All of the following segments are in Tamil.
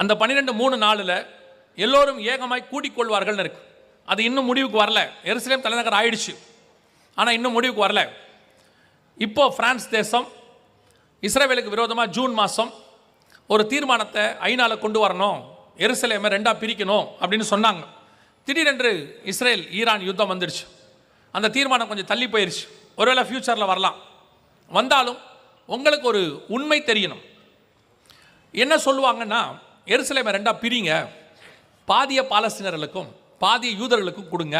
அந்த பன்னிரெண்டு மூணு நாளில் எல்லோரும் ஏகமாய் கூடிக்கொள்வார்கள்னு இருக்கு. அது இன்னும் முடிவுக்கு வரல. எருசலேம் தலைநகர் ஆயிடுச்சு. ஆனால் இன்னும் முடிவுக்கு வரல. இப்போ பிரான்ஸ் தேசம் இஸ்ரேவேலுக்கு விரோதமாக ஜூன் மாதம் ஒரு தீர்மானத்தை ஐநாவில் கொண்டு வரணும். எருசலேமை ரெண்டாக பிரிக்கணும் அப்படின்னு சொன்னாங்க. திடீரென்று இஸ்ரேல் ஈரான் யுத்தம் வந்துடுச்சு அந்த தீர்மானம் கொஞ்சம் தள்ளி போயிடுச்சு ஒருவேளை ஃப்யூச்சரில் வரலாம். வந்தாலும் உங்களுக்கு ஒரு உண்மை தெரியணும். என்ன சொல்லுவாங்கன்னா எருசலேமை ரெண்டாக பிரிங்க. பாதிய பாலஸ்தீனர்களுக்கும் பாதிய யூதர்களுக்கும் கொடுங்க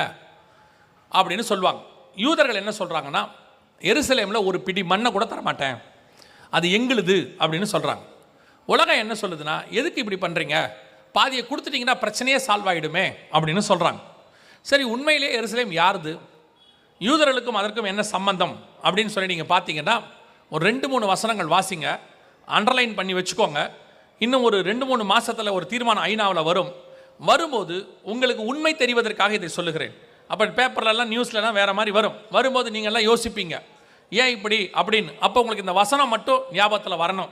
அப்படின்னு சொல்லுவாங்க. யூதர்கள் என்ன சொல்கிறாங்கன்னா எருசலேமில் ஒரு பிடி மண்ணை கூட தரமாட்டேன். அது எங்களுது அப்படின்னு சொல்கிறாங்க உலகம் என்ன சொல்லுதுன்னா எதுக்கு இப்படி பண்ணுறீங்க பாதியை கொடுத்துட்டிங்கன்னா பிரச்சனையே சால்வ் ஆகிடுமே அப்படின்னு சொல்கிறாங்க சரி உண்மையிலே எருசலேம் யாருது? யூதர்களுக்கும் அதற்கும் என்ன சம்பந்தம்? அப்படின்னு சொல்லி நீங்கள் பார்த்தீங்கன்னா ஒரு ரெண்டு மூணு வசனங்கள் வாசிங்க. அண்டர்லைன் பண்ணி வச்சுக்கோங்க. இன்னும் ஒரு ரெண்டு மூணு மாதத்தில் ஒரு தீர்மானம் ஐநாவில் வரும். வரும்போது உங்களுக்கு உண்மை தெரிவதற்காக இதை சொல்லுகிறேன். அப்போ பேப்பர்லலாம் நியூஸ்லலாம் வேறு மாதிரி வரும். வரும்போது நீங்கள்லாம் யோசிப்பீங்க. ஏன் இப்படி? அப்படின்னு. அப்போ உங்களுக்கு இந்த வசனம் மட்டும் ஞாபகத்தில் வரணும்.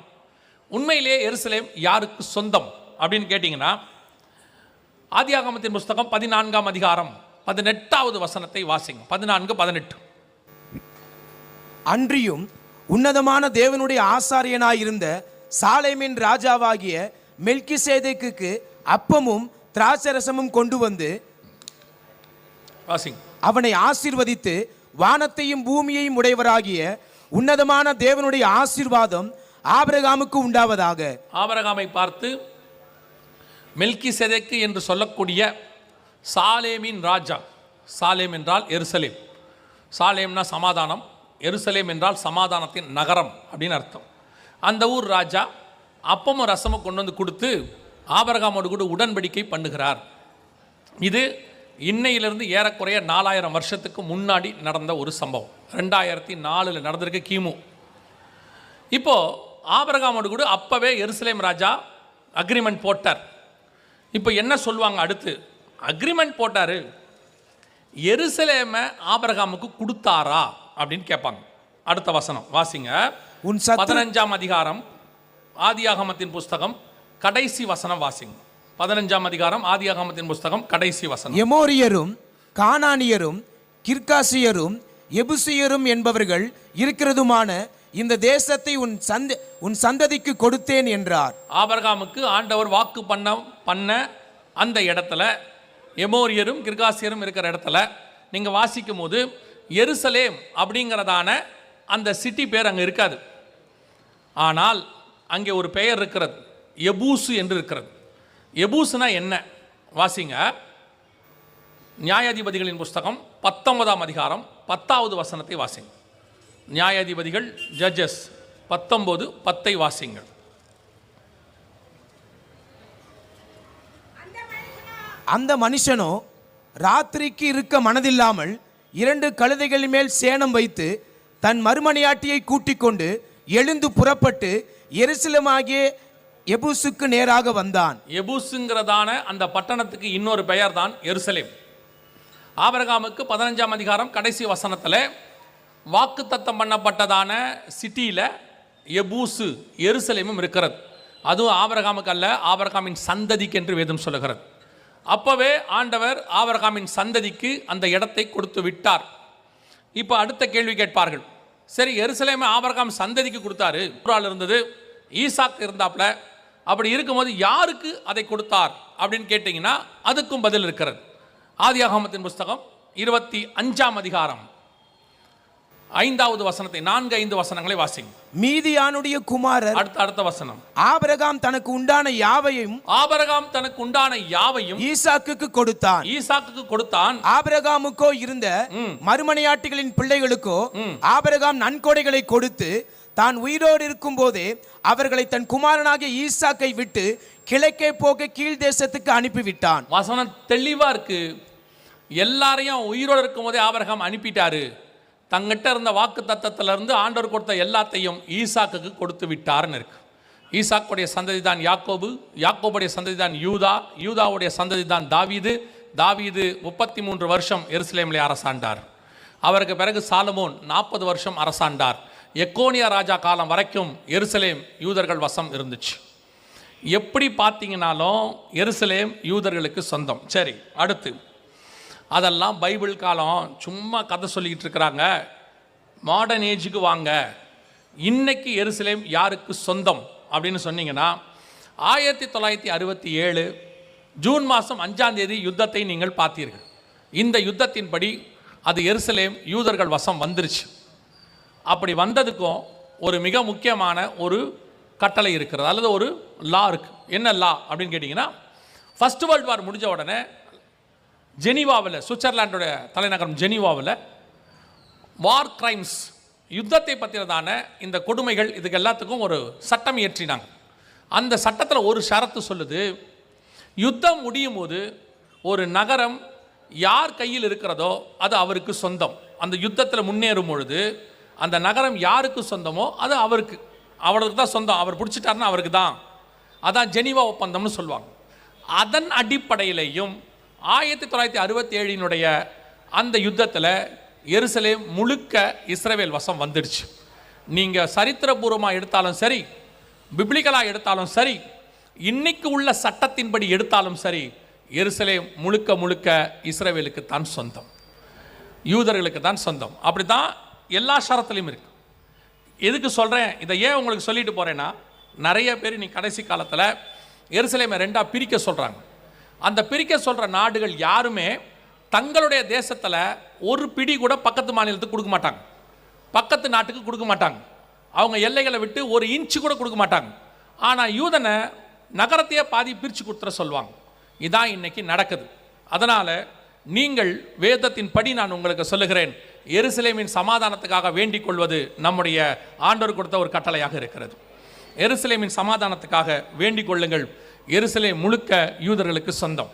உண்மையிலேயே எருசலேம் யாருக்கு சொந்தம்? அப்படின்னு கேட்டிங்கன்னா ஆதியாகமத்தின் புஸ்தகம் பதினான்காம் அதிகாரம் பதினெட்டாவது வசனத்தை வாசிங்க. பதினான்கு பதினெட்டு. அன்றியும் உன்னதமான தேவனுடைய ஆசாரியனாயிருந்த சாலேமின் ராஜாவாகிய மெல்கிசேதேக்குக்கு அப்பமும் திராட்சரசமும் கொண்டு வந்து அவனை ஆசீர்வதித்து வானத்தையும் பூமியையும் உடையவராகிய உன்னதமான தேவனுடைய ஆசீர்வாதம் ஆபிரகாமுக்கு உண்டாவதாக. ஆபரகாமை பார்த்து மெல்கி செதேக்கு என்று சொல்லக்கூடிய சாலேமின் ராஜா சாலேம் என்றால் எருசலேம். சாலேம்னா சமாதானம் எருசலேம் என்றால் சமாதானத்தின் நகரம் அப்படின்னு அர்த்தம். அந்த ஊர் ராஜா அப்பமும் ரசமும் கொண்டு வந்து கொடுத்து ஆபரகாமோடு கூட உடன்படிக்கை பண்ணுகிறார். இது இன்னையிலிருந்து ஏறக்குறைய நாலாயிரம் வருஷத்துக்கு முன்னாடி நடந்த ஒரு சம்பவம். ரெண்டாயிரத்தி நாலில் நடந்திருக்கு கிமு. இப்போது ஆபரகாமோடு கூட அப்போவே எருசலேம் ராஜா அக்ரிமெண்ட் போட்டார். இப்போ என்ன சொல்லுவாங்க அடுத்து? அக்ரிமெண்ட் போட்டாரு. எருசலேமை ஆபரகாமுக்கு கொடுத்தாரா அப்படின்னு கேட்பாங்க. அடுத்த வசனம். வாசிங்க. உன் பதினஞ்சாம் அதிகாரம் ஆதியாகமத்தின் புஸ்தகம் கடைசி வசனம் வாசிங்க. பதினஞ்சாம் அதிகாரம் ஆதியாகமத்தின் புஸ்தகம் கடைசி வசனம். எமோரியரும் கானானியரும் கிர்காசியரும் எபுசியரும் என்பவர்கள் இருக்கிறதுமான இந்த தேசத்தை உன் சந்த உன் சந்ததிக்கு கொடுத்தேன் என்றார். ஆபரகாமுக்கு ஆண்டவர் வாக்கு பண்ண பண்ண அந்த இடத்துல எமோரியரும் கிர்காசியரும் இருக்கிற இடத்துல நீங்கள் வாசிக்கும் போது எருசலேம் அப்படிங்கிறதான அந்த சிட்டி பேர் அங்கே இருக்காது. ஆனால் அங்கே ஒரு பெயர் இருக்கிறது. எபூசு என்று இருக்கிறது. எபூசுனா என்ன? வாசிங்க. நியாயாதிபதிகளின் புஸ்தகம் பத்தொன்பதாம் அதிகாரம் பத்தாவது வசனத்தை வாசிங்க. நியாயாதிபதிகள் ஜட்ஜஸ் பத்தொன்பது பத்தை வாசிங்கள். அந்த மனுஷனோ ராத்திரிக்கு இருக்க மனதில்லாமல் இரண்டு கழுதைகளின் மேல் சேணம் வைத்து தன் மறுமணியாட்டியை கூட்டிக் கொண்டு எழுந்து புறப்பட்டு எருசலமாகிய எபூசுக்கு நேராக வந்தான். எபூசுங்கிறதான அந்த பட்டணத்துக்கு இன்னொரு பெயர் தான் எருசலேம். ஆபரகாமுக்கு பதினஞ்சாம் அதிகாரம் கடைசி வசனத்தில் வாக்குத்தத்தம் பண்ணப்பட்டதான சிட்டியில் எபூசு எருசலேமும் இருக்கிறது. அதுவும் ஆபரகாமுக்கு அல்ல ஆபரகாமின் சந்ததிக்கு என்று வேதம் சொல்லுகிறது. அப்போவே ஆண்டவர் ஆபரகாமின் சந்ததிக்கு அந்த இடத்தை கொடுத்து விட்டார். இப்போ அடுத்த கேள்வி கேட்பார்கள். சரி எருசலேமை ஆபரகாம் சந்ததிக்கு கொடுத்தாரு. குரால் இருந்தது ஈசாக் இருந்தாப்புல. அப்படி இருக்கும்போது யாருக்கு அதை கொடுத்தார் அப்படின்னு கேட்டிங்கன்னா அதுக்கும் பதில் இருக்கிறது. ஆதியாகமத்தின் புஸ்தகம் இருபத்தி அஞ்சாம் அதிகாரம். ஐந்தாவது வசனத்தை நான்கு ஐந்து வசனங்களை வாசிங்க. மீதியானுடைய குமாரர் அடுத்த அடுத்த வசனம். ஆபிரகாம் தனக்கு உண்டான யாவையும் ஆபரகாம் தனக்கு உண்டான யாவையும் ஈசாக்குக்கு கொடுத்தான். ஈசாக்குக்கு கொடுத்தான். ஆபிரகாமுக்கோ இருந்த. மறுமனையாட்டிகளின் பிள்ளைகளுக்கோ ஆபிரகாம் நன்கொடைகளை கொடுத்து தான் உயிரோடு இருக்கும் போதே அவர்களை தன் குமாரனாகிய ஈசாக்கை விட்டு கிழக்கே போக கீழ் தேசத்துக்கு அனுப்பிவிட்டான். வசனம் தெளிவா இருக்கு. எல்லாரையும் உயிரோடு இருக்கும்போதே ஆபரகாம் அனுப்பிட்டாரு. தங்கிட்ட இருந்த வாக்கு தத்தத்திலிருந்து ஆண்டவர் கொடுத்த எல்லாத்தையும் ஈசாக்குக்கு கொடுத்து விட்டார்னு இருக்கு. ஈசாக்குடைய சந்ததி தான் யாக்கோபு யாக்கோபுடைய சந்ததி தான் யூதா யூதாவுடைய சந்ததி தான் தாவீது. தாவீது முப்பத்தி மூன்று வருஷம் எருசலேமிலே அரசாண்டார். அவருக்கு பிறகு சாலமோன் நாற்பது வருஷம் அரசாண்டார். எக்கோனியா ராஜா காலம் வரைக்கும் எருசலேம் யூதர்கள் வசம் இருந்துச்சு. எப்படி பார்த்தீங்கனாலும் எருசலேம் யூதர்களுக்கு சொந்தம். சரி அடுத்து. அதெல்லாம் பைபிள் காலம் சும்மா கதை சொல்லிக்கிட்டு இருக்கிறாங்க. மாடர்ன் ஏஜுக்கு வாங்க. இன்னைக்கு எருசலேம் யாருக்கு சொந்தம்? அப்படின்னு சொன்னீங்கன்னா ஆயிரத்தி தொள்ளாயிரத்தி அறுபத்தி ஏழு ஜூன் மாதம் அஞ்சாம் தேதி யுத்தத்தை நீங்கள் பார்த்தீர்கள். இந்த யுத்தத்தின்படி அது எருசலேம் யூதர்கள் வசம் வந்துருச்சு. அப்படி வந்ததுக்கும் ஒரு மிக முக்கியமான ஒரு கட்டளை இருக்கிறது. அல்லது ஒரு லா இருக்குது என்ன லா அப்படின்னு கேட்டிங்கன்னா ஃபஸ்ட் வேர்ல்டு வார் முடிஞ்ச உடனே ஜெனீவாவில் சுவிட்சர்லாண்டோட தலைநகரம் ஜெனீவாவில் வார் கிரைம்ஸ் யுத்தத்தை பற்றினதான இந்த கொடுமைகள் இதுக்கு எல்லாத்துக்கும் ஒரு சட்டம் இயற்றினாங்க. அந்த சட்டத்தில் ஒரு ஷரத்து சொல்லுது யுத்தம் முடியும் போது ஒரு நகரம் யார் கையில் இருக்கிறதோ அது அவருக்கு சொந்தம். அந்த யுத்தத்தில் முன்னேறும் பொழுது அந்த நகரம் யாருக்கு சொந்தமோ அது அவருக்கு. அவருக்கு தான் சொந்தம். அவர் பிடிச்சிட்டாருன்னா அவருக்கு தான். அதான் ஜெனீவா ஒப்பந்தம்னு சொல்லுவாங்க. அதன் அடிப்படையிலையும் ஆயிரத்தி தொள்ளாயிரத்தி அறுபத்தி ஏழினுடைய அந்த யுத்தத்தில் எருசலேம் முழுக்க இஸ்ரவேல் வசம் வந்துடுச்சு. நீங்கள் சரித்திரபூர்வமாக எடுத்தாலும் சரி பிப்ளிக்கலாக எடுத்தாலும் சரி இன்னைக்கு உள்ள சட்டத்தின்படி எடுத்தாலும் சரி எருசலேம் முழுக்க முழுக்க இஸ்ரவேலுக்கு தான் சொந்தம். யூதர்களுக்கு தான் சொந்தம். அப்படி தான் எல்லா ஷரத்துலையும் இருக்குது எதுக்கு சொல்கிறேன் இதை ஏன் உங்களுக்கு சொல்லிட்டு போகிறேன்னா நிறைய பேர் நீ கடைசி காலத்தில் எருசலேமை ரெண்டாக பிரிக்க சொல்கிறாங்க அந்த பிரிக்க சொல்கிற நாடுகள் யாருமே தங்களுடைய தேசத்தில் ஒரு பிடி கூட பக்கத்து மாநிலத்துக்கு கொடுக்க மாட்டாங்க. பக்கத்து நாட்டுக்கு கொடுக்க மாட்டாங்க. அவங்க எல்லைகளை விட்டு ஒரு இன்ச்சு கூட கொடுக்க மாட்டாங்க. ஆனால் யூதனை நகரத்தையே பாதி பிரித்து கொடுத்துற சொல்லுவாங்க. இதான் இன்னைக்கு நடக்குது. அதனால் நீங்கள் வேதத்தின் படி நான் உங்களுக்கு சொல்லுகிறேன். எருசலேமின் சமாதானத்துக்காக வேண்டிக் கொள்வது நம்முடைய ஆண்டவர் கொடுத்த ஒரு கட்டளையாக இருக்கிறது. எருசலேமின் சமாதானத்துக்காக வேண்டிக் கொள்ளுங்கள். எருசலேம் முழுக்க யூதர்களுக்கு சொந்தம்.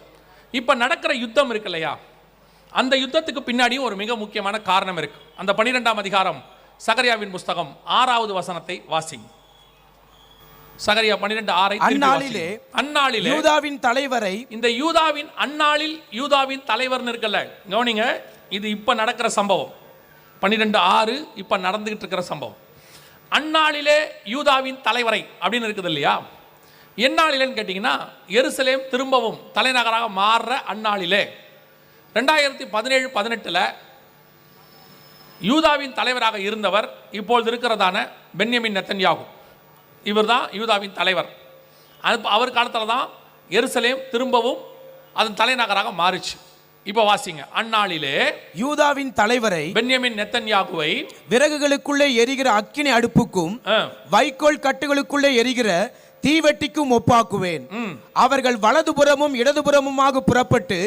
இப்போ நடக்கிற யுத்தம் இருக்கு இல்லையா? அந்த யுத்தத்துக்கு பின்னாடியும் ஒரு மிக முக்கியமான காரணம் இருக்கு. அந்த பனிரெண்டாம் அதிகாரம் சகரியாவின் புஸ்தகம் ஆறாவது வசனத்தை வாசிங்க சகரியா பன்னிரெண்டு ஆறை அந்நாளிலே யூதாவின் தலைவரை இந்த யூதாவின் அந்நாளில் யூதாவின் தலைவர்னு இருக்குல்ல? கவனிங்க இது இப்போ நடக்கிற சம்பவம். பன்னிரெண்டு ஆறு இப்போ நடந்துகிட்டு இருக்கிற சம்பவம். அந்நாளிலே யூதாவின் தலைவரை அப்படின்னு இருக்குது இல்லையா? எந்நாளிலேன்னு கேட்டிங்கன்னா எருசலேம் திரும்பவும் தலைநகராக மாறுற அந்நாளிலே. ரெண்டாயிரத்தி பதினேழு பதினெட்டில் யூதாவின் தலைவராக இருந்தவர் இப்பொழுது இருக்கிறதான பென்யமின் நெத்தன்யாகு. இவர் தான் யூதாவின் தலைவர். அது அவர் காலத்தில் தான் எருசலேம் திரும்பவும் அதன் தலைநகராக மாறுச்சு. இப்போ வாசிங்க. அந்நாளிலே யூதாவின் தலைவரை பென்யமின் நெத்தன்யாகுவை விறகுகளுக்குள்ளே எரிகிற அக்கினி அடுப்புக்கும் வைக்கோல் கட்டுகளுக்குள்ளே எரிகிற தீவெட்டிக்கும் ஒப்பாக்குவேன். அவர்கள் வலதுபுறமும் இடதுபுறமுமாக புறப்பட்டு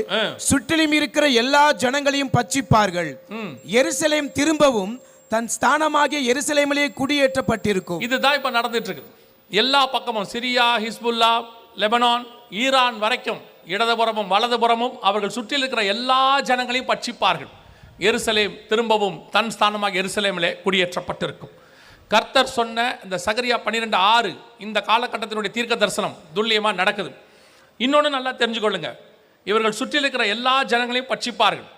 சுற்றிலும் இருக்கிற எல்லா ஜனங்களையும் பட்சிப்பார்கள். ம். எருசலேம் திரும்பவும் தன் ஸ்தானமாகிய எருசலேமிலே குடியேற்றப்பட்டிருக்கும். இதுதான் இப்போ நடந்துட்டு இருக்குது எல்லா பக்கமும் சிரியா ஹிஸ்புல்லா லெபனான் ஈரான் வரைக்கும் இடதுபுறமும் வலதுபுறமும் அவர்கள் சுற்றில் இருக்கிற எல்லா ஜனங்களையும் பட்சிப்பார்கள். எருசலேம் திரும்பவும் தன் ஸ்தானமாக எருசலேமிலே குடியேற்றப்பட்டிருக்கும். கர்த்தர் சொன்ன இந்த சகரியா பன்னிரெண்டு ஆறு இந்த காலகட்டத்தினுடைய தீர்க்க தரிசனம் துல்லியமாக நடக்குது. இன்னொன்று நல்லா தெரிஞ்சுக்கொள்ளுங்க. இவர்கள் சுற்றில் இருக்கிற எல்லா ஜனங்களையும் பட்சிப்பார்கள்.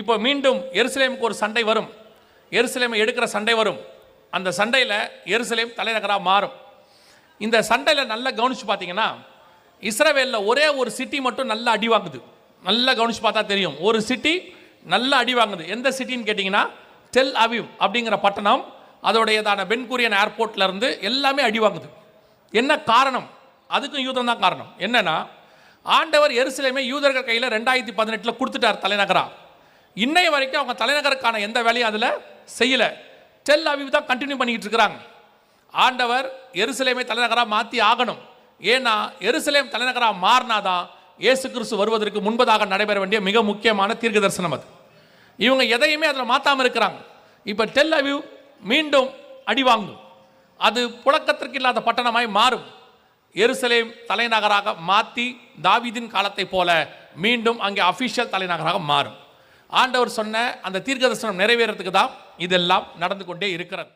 இப்போ மீண்டும் எருசலேமுக்கு ஒரு சண்டை வரும். எருசலேமை எடுக்கிற சண்டை வரும். அந்த சண்டையில் எருசலேம் தலைநகராக மாறும். இந்த சண்டையில் நல்லா கவனிச்சு பார்த்தீங்கன்னா இஸ்ரவேலில் ஒரே ஒரு சிட்டி மட்டும் நல்லா அடி வாங்குது. நல்லா கவனிச்சு பார்த்தா தெரியும். ஒரு சிட்டி நல்லா அடி வாங்குது. எந்த சிட்டின்னு கேட்டிங்கன்னா டெல் அவிவ் அப்படிங்கிற பட்டணம் அதோடையதான பென்குரியன் ஏர்போர்ட்ல இருந்து எல்லாமே அடி வாங்குது என்ன காரணம்? அதுக்கும் யூதம் தான் காரணம். என்னன்னா ஆண்டவர் எருசலேமே யூதர்கள் கையில் ரெண்டாயிரத்தி பதினெட்டில் கொடுத்துட்டார் தலைநகராக இன்னைய வரைக்கும் அவங்க தலைநகருக்கான எந்த வேலையும் அதில் செய்யலை. டெல் அவிவ் தான் கண்டினியூ பண்ணிக்கிட்டு இருக்கிறாங்க. ஆண்டவர் எருசலேமை தலைநகராக மாற்றி ஆகணும். ஏன்னா எருசலேம் தலைநகராக மாறினாதான் இயேசு கிறிஸ்து வருவதற்கு முன்பதாக நடைபெற வேண்டிய மிக முக்கியமான தீர்க்க தரிசனம் அது. இவங்க எதையுமே அதில் மாற்றாமல் இருக்கிறாங்க. இப்போ டெல் அவிவ் மீண்டும் அடி வாங்கும். அது புழக்கத்திற்கு இல்லாத பட்டணமாய் மாறும். எருசலேம் தலைநகராக மாற்றி தாவிதின் காலத்தை போல மீண்டும் அங்கே அஃபிஷியல் தலைநகராக மாறும். ஆண்டவர் சொன்ன அந்த தீர்க்க தரிசனம் நிறைவேறதுக்கு தான் இதெல்லாம் நடந்து கொண்டே இருக்கிறது.